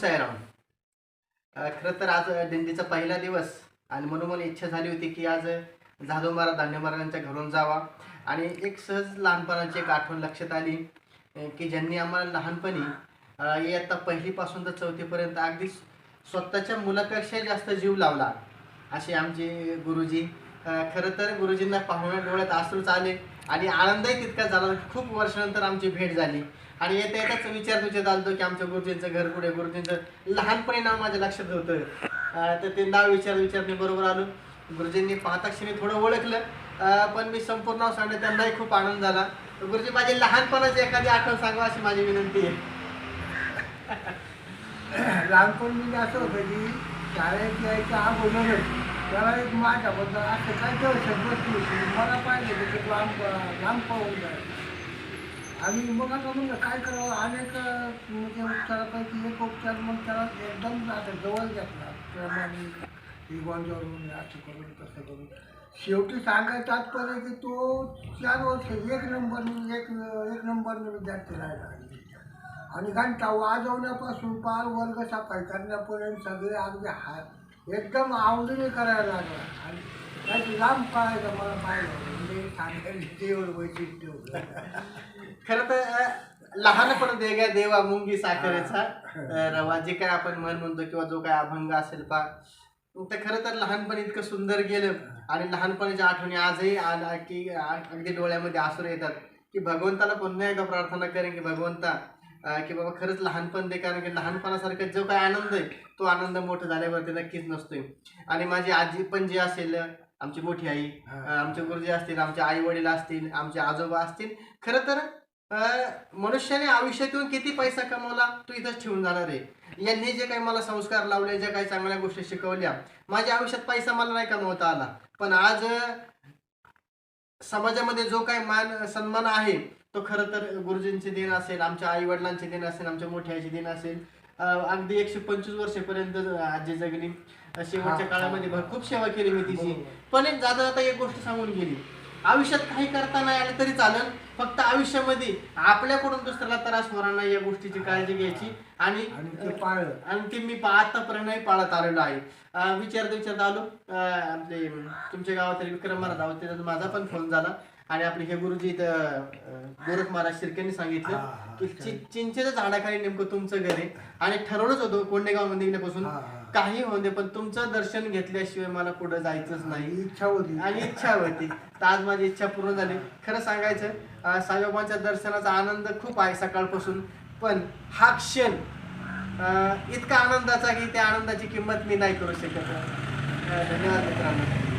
साईराम. खरं तर आज दिंडीचा पहिला दिवस आणि म्हणून मला इच्छा झाली होती की आज जाधव महाराज धान्य महाराजांच्या घरून जावा. आणि एक सहज लहानपणाची एक आठवण लक्षात आली की ज्यांनी आम्हाला लहानपणी इयत्ता पहिलीपासून तर चौथीपर्यंत अगदी स्वतःच्या मुलापेक्षा जास्त जीव लावला. असे आमचे गुरुजी खरं तर गुरुजींना पाहुण्या डोळ्यात आसूच आले आणि आनंदही तितका झाला. खूप वर्षानंतर आमची भेट झाली. आणि येत्या येताच विचार तुझ्यात आलतो की आमच्या गुरुजींचं घर कुठे? गुरुजींचं लहानपणी नाव माझ्या लक्षात होतं. तर ते नाव विचार विचार मी बरोबर आलो. गुरुजींनी पाहता क्षणी थोडं ओळखलं. पण मी संपूर्ण नाव सांगण्यात त्यांनाही खूप आनंद झाला. तर गुरुजी माझी लहानपणाची एखादी आठवण सांगा अशी माझी विनंती आहे. लहानपण मी असं होतं की शाळेत यायच्या अगोदरच त्याला एक माझ्याबद्दल असं काय तर शब्द होती. मला पाहिजे की ते लांब लांब पाहून जायचं आणि मग आता म्हणलं काय करावं? अनेक म्हणजे उपचारापैकी एक उपचार मग त्याला एकदम आता जवळ घेतला. प्रमाणे ही गोंजावरून असं करून तसं करून. शेवटी सांगायचं तात्पर्य की तो चार वर्ष एक नंबर एक एक नंबरने विद्यार्थी राहिला. आणि घंटा वाजवण्यापासून पार वर्ग सफाई करण्यापर्यंत सगळे अगदी हात एकदम आवडीने करायला लागला. आणि त्याची लांब पाहायचं मला पाहिलं म्हणजे सांगायला वैशिष्ट्य होतं. खरं तर लहानपण देगा देवा मुंगी साखरेचा रवा जे काय आपण मन म्हणतो किंवा जो काय अभंग असेल पा ते खरं तर लहानपण इतकं सुंदर गेलं. आणि लहानपणीच्या आठवणी आजही आला की अगदी डोळ्यामध्ये आसरू येतात. की भगवंताला पुन्हा एकदा प्रार्थना करेन की भगवंता की बाबा खरंच लहानपण दे कारण की लहानपणासारखा जो काय आनंद आहे तो आनंद मोठा झाल्यावरती नक्कीच नसतोय. आणि माझी आजी पण जी असेल आमची मोठी आई आमचे गुरुजी असतील आमचे आई वडील असतील आमचे आजोबा असतील खरं तर अं, मनुष्याने आयुष्यातून किती पैसा कमवला तो इथंच ठेवून जाणार आहे. यांनी जे काही मला संस्कार लावले ज्या काही चांगल्या गोष्टी शिकवल्या माझ्या आयुष्यात पैसा मला नाही कमवता आला. पण आज समाजामध्ये जो काही मान सन्मान आहे तो खरं तर गुरुजींचे दिन असेल आमच्या आई वडिलांचे दिन असेल आमच्या मोठ्या आईचे दिन असेल अगदी एकशे पंचवीस वर्षापर्यंत आजी जगली. शेवटच्या काळामध्ये खूप सेवा केली मी तिची. पण एक जाता जाता एक गोष्ट सांगून गेली. आयुष्यात काही करता नाही आलं तरी चालेल फक्त आयुष्यामध्ये आपल्याकडून दुसऱ्याला त्रास होणार नाही या गोष्टीची काळजी घ्यायची. आणि आणि ते पाळलं. आणि ते मी आतापर्यंतही पाळत आलेलो आहे. विचारता विचारता आलो. आपले तुमच्या गावातील विक्रम महाराज आहोत त्याच्यात माझा पण फोन झाला. आणि आपले हे गुरुजी गोरख महाराज शिर्केंनी सांगितलं की चिंचेच्या झाडाखाली नेमकं तुमचं घर आहे. आणि ठरवलंच होतं कोंडेगावमध्ये गेल्यापासून. काही होऊ दे पण तुमचं दर्शन घेतल्याशिवाय मला पुढे जायचंच नाही. इच्छा होती. आणि इच्छा होती. तर आज माझी इच्छा पूर्ण झाली. खरं सांगायचं अं, साईबाबांच्या दर्शनाचा आनंद खूप आहे सकाळपासून. पण हा क्षण अं, इतका आनंदाचा की त्या आनंदाची किंमत मी नाही करू शकत. अं, धन्यवाद मित्रांनो.